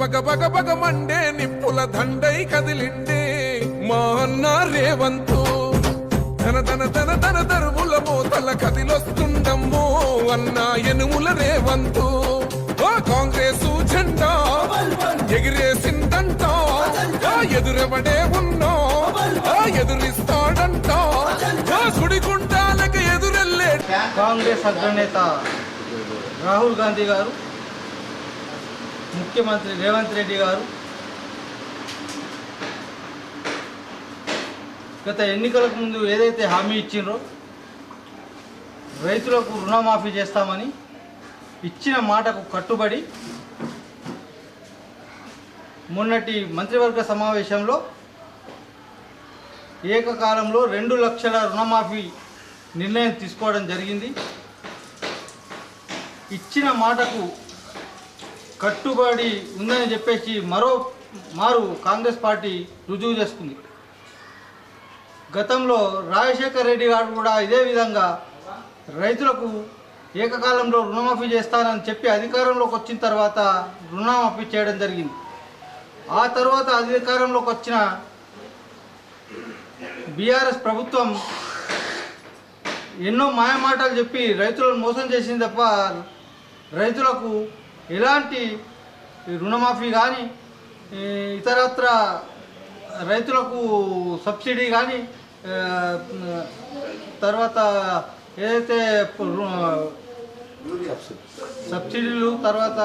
బగ బగ Monday నిప్పుల దండై కదిలిండే మా అన్న రేవంతు. ధన ధన ధన ధన తరువుల మోతల కదిలొస్తుండమ్మో అన్న ఎనుముల రేవంతు. ఓ కాంగ్రెస్ జెండా ఎగిరేసిందంట. ఎదురెవడే ఉన్నా ఆ ఎదురిస్తాడంట. ఆ సుడిగుండాలకు ఎదురెళ్ళే కాంగ్రెస్ అగ్రనేత రాహుల్ గాంధీ గారు ముఖ్యమంత్రి రేవంత్ రెడ్డి గారు గత ఎన్నికలకు ముందు ఏదైతే హామీ ఇచ్చిండ్రో రైతులకు రుణమాఫీ చేస్తామని ఇచ్చిన మాటకు కట్టుబడి మొన్నటి మంత్రివర్గ సమావేశంలో ఏకకాలంలో రెండు లక్షల రుణమాఫీ నిర్ణయం తీసుకోవడం జరిగింది. ఇచ్చిన మాటకు కట్టుబడి ఉందని చెప్పేసి మరో మారు కాంగ్రెస్ పార్టీ రుజువు చేసుకుంది. గతంలో రాజశేఖర్ రెడ్డి గారు కూడా ఇదే విధంగా రైతులకు ఏకకాలంలో రుణమాఫీ చేస్తానని చెప్పి అధికారంలోకి వచ్చిన తర్వాత రుణమాఫీ చేయడం జరిగింది. ఆ తర్వాత అధికారంలోకి వచ్చిన బీఆర్ఎస్ ప్రభుత్వం ఎన్నో మాయమాటలు చెప్పి రైతులను మోసం చేసింది తప్ప రైతులకు ఎలాంటి రుణమాఫీ కానీ ఇతరత్ర రైతులకు సబ్సిడీ కానీ తర్వాత ఏదైతే సబ్సిడీలు తర్వాత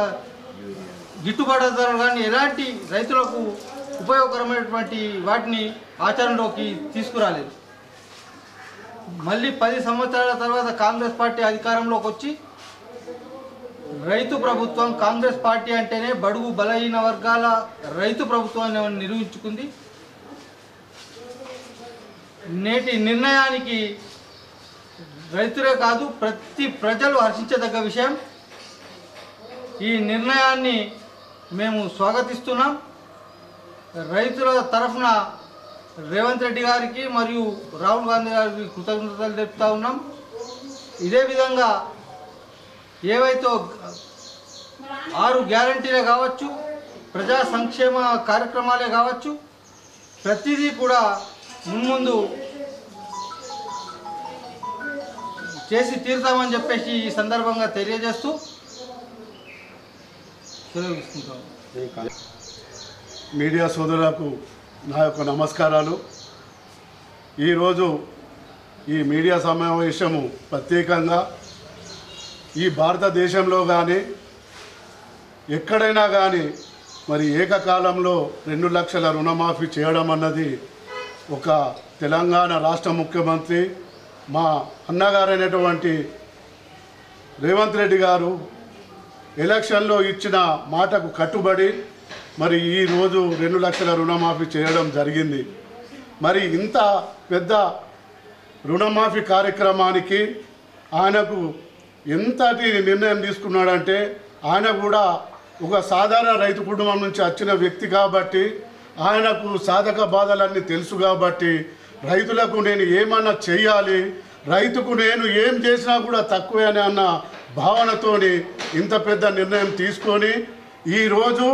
గిట్టుబాటు ధరలు కానీ ఎలాంటి రైతులకు ఉపయోగకరమైనటువంటి వాటిని ఆచరణలోకి తీసుకురాలేదు. మళ్ళీ పది సంవత్సరాల తర్వాత కాంగ్రెస్ పార్టీ అధికారంలోకి వచ్చి రైతు ప్రభుత్వం కాంగ్రెస్ పార్టీ అంటేనే బడుగు బలహీన వర్గాల రైతు ప్రభుత్వాన్ని నిరూపించుకుంది నేటి నిర్ణయానికి రైతులే కాదు ప్రతి ప్రజలు హర్షించదగ్గ విషయం. ఈ నిర్ణయాన్ని మేము స్వాగతిస్తున్నాం. రైతుల తరఫున రేవంత్ రెడ్డి గారికి మరియు రాహుల్ గాంధీ గారికి కృతజ్ఞతలు తెలుపుతా ఉన్నాం. ఇదే విధంగా ఏవైతే ఆరు గ్యారంటీలే కావచ్చు ప్రజా సంక్షేమ కార్యక్రమాలే కావచ్చు ప్రతిదీ కూడా మున్ముందు చేసి తీరుతామని చెప్పేసి ఈ సందర్భంగా తెలియజేస్తూ మీడియా సోదరులకు నా యొక్క నమస్కారాలు. ఈరోజు ఈ మీడియా సమావేశము ప్రత్యేకంగా ఈ భారతదేశంలో కానీ ఎక్కడైనా కానీ మరి ఏకకాలంలో రెండు లక్షల రుణమాఫీ చేయడం అన్నది ఒక తెలంగాణ రాష్ట్ర ముఖ్యమంత్రి మా అన్నగారైనటువంటి రేవంత్ రెడ్డి గారు ఎలక్షన్లో ఇచ్చిన మాటకు కట్టుబడి మరి ఈరోజు రెండు లక్షల రుణమాఫీ చేయడం జరిగింది. మరి ఇంత పెద్ద రుణమాఫీ కార్యక్రమానికి ఆయనకు ఎంతటి నిర్ణయం తీసుకున్నాడంటే ఆయన కూడా ఒక సాధారణ రైతు కుటుంబం నుంచి వచ్చిన వ్యక్తి కాబట్టి ఆయనకు సాధక బాధలన్నీ తెలుసు కాబట్టి రైతులకు నేను ఏమన్నా చెయ్యాలి? రైతుకు నేను ఏం చేసినా కూడా తక్కువే అని అన్న భావనతోని ఇంత పెద్ద నిర్ణయం తీసుకొని ఈరోజు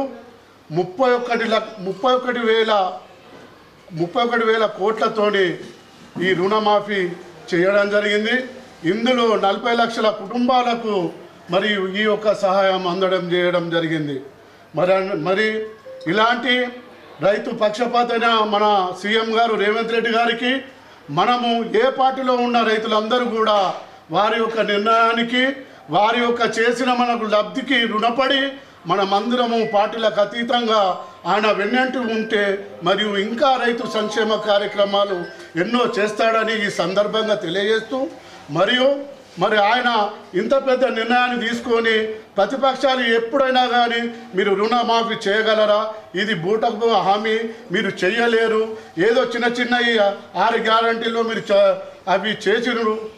ముప్పై ఒక్కటి లక్ ముప్పై ఒకటి వేల ముప్పై ఒకటి వేల కోట్లతోని ఈ రుణమాఫీ చేయడం జరిగింది. ఇందులో నలభై లక్షల కుటుంబాలకు మరి ఈ యొక్క సహాయం అందడం చేయడం జరిగింది. మరి మరి ఇలాంటి రైతు పక్షపాతైన మన సీఎం గారు రేవంత్ రెడ్డి గారికి మనము ఏ పార్టీలో ఉన్న రైతులందరూ కూడా వారి యొక్క నిర్ణయానికి వారి యొక్క చేసిన మనకు లబ్ధికి రుణపడి మనమందరము పార్టీలకు అతీతంగా ఆయన వెన్నంటి ఉంటే మరియు ఇంకా రైతు సంక్షేమ కార్యక్రమాలు ఎన్నో చేస్తాడని ఈ సందర్భంగా తెలియజేస్తూ మరియు మరి ఆయన ఇంత పెద్ద నిర్ణయాన్ని తీసుకొని ప్రతిపక్షాలు ఎప్పుడైనా కానీ మీరు రుణమాఫీ చేయగలరా? ఇది బూటకు హామీ. మీరు చెయ్యలేరు. ఏదో చిన్న చిన్న ఆరు గ్యారంటీలో మీరు చ- అవి చేసిన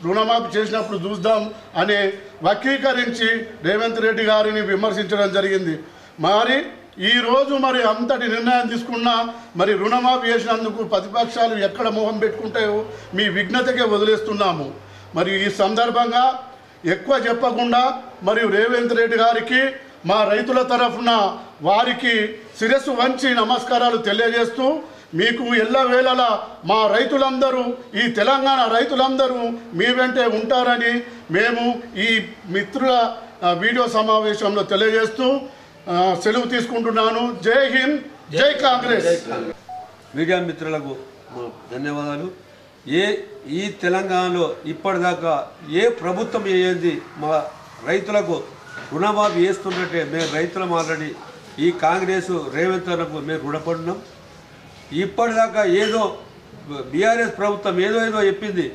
రుణమాఫీ చేసినప్పుడు చూద్దాం అని వక్రీకరించి రేవంత్ రెడ్డి గారిని విమర్శించడం జరిగింది. మరి ఈరోజు మరి అంతటి నిర్ణయం తీసుకున్నా మరి రుణమాఫీ చేసినందుకు ప్రతిపక్షాలు ఎక్కడ మొహం పెట్టుకుంటాయో మీ విఘ్నతకే వదిలేస్తున్నాము. మరి ఈ సందర్భంగా ఎక్కువ చెప్పకుండా మరియు రేవంత్ రెడ్డి గారికి మా రైతుల తరఫున వారికి శిరస్సు వంచి నమస్కారాలు తెలియజేస్తూ మీకు ఎల్లవేళలా మా రైతులందరూ ఈ తెలంగాణ రైతులందరూ మీ వెంటే ఉంటారని మేము ఈ మిత్రుల వీడియో సమావేశంలో తెలియజేస్తూ సెలవు తీసుకుంటున్నాను. జై హింద్ జై కాంగ్రెస్. మీడియా మిత్రులకు ధన్యవాదాలు. ఏ ఈ తెలంగాణలో ఇప్పటిదాకా ఏ ప్రభుత్వం ఏంది మా రైతులకు రుణమాఫీ వేస్తున్నట్టే మేము రైతులం ఆల్రెడీ. ఈ కాంగ్రెస్ రేవంత్ అన్నకు మేము రుణపడినాం. ఇప్పటిదాకా ఏదో బీఆర్ఎస్ ప్రభుత్వం ఏదో ఏదో చెప్పింది.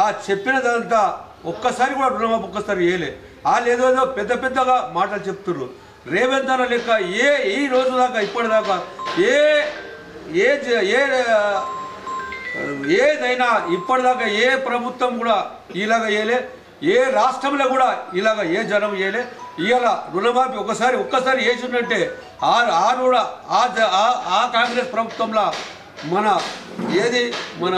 ఆ చెప్పినదంతా ఒక్కసారి కూడా రుణమాఫీ ఒక్కసారి వేయలే వాళ్ళు ఏదో ఏదో పెద్ద పెద్దగా మాటలు చెప్తున్నారు రేవంత్ అన్న లెక్క ఏ ఈ రోజు దాకా ఇప్పటిదాకా ఏ ఏ ఏ ఏదైనా ఇప్పటిదాకా ఏ ప్రభుత్వం కూడా ఇలాగ చేయలే ఏ రాష్ట్రంలో కూడా ఇలాగ ఏ జనం చేయలే. ఇవాళ రుణమాఫీ ఒకసారి ఒక్కసారి వేసిందంటే ఆ ఆ కూడా ఆ ఆ- కాంగ్రెస్ ప్రభుత్వంలో మన ఏది మన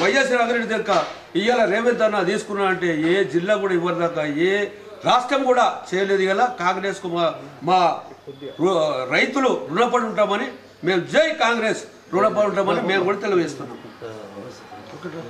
వైఎస్ రాఘరెడ్డి దగ్గర ఇవాళ రేవంత్ అన్న తీసుకున్నా అంటే ఏ జిల్లా కూడా ఇవ్వదాకా ఏ రాష్ట్రం కూడా చేయలేదు గల కాంగ్రెస్కు మా మా రైతులు రుణపడి ఉంటామని మేము జై కాంగ్రెస్ రుణపడి ఉంటామని మేము కూడా తెలియజేస్తున్నాం. 呃我们是不不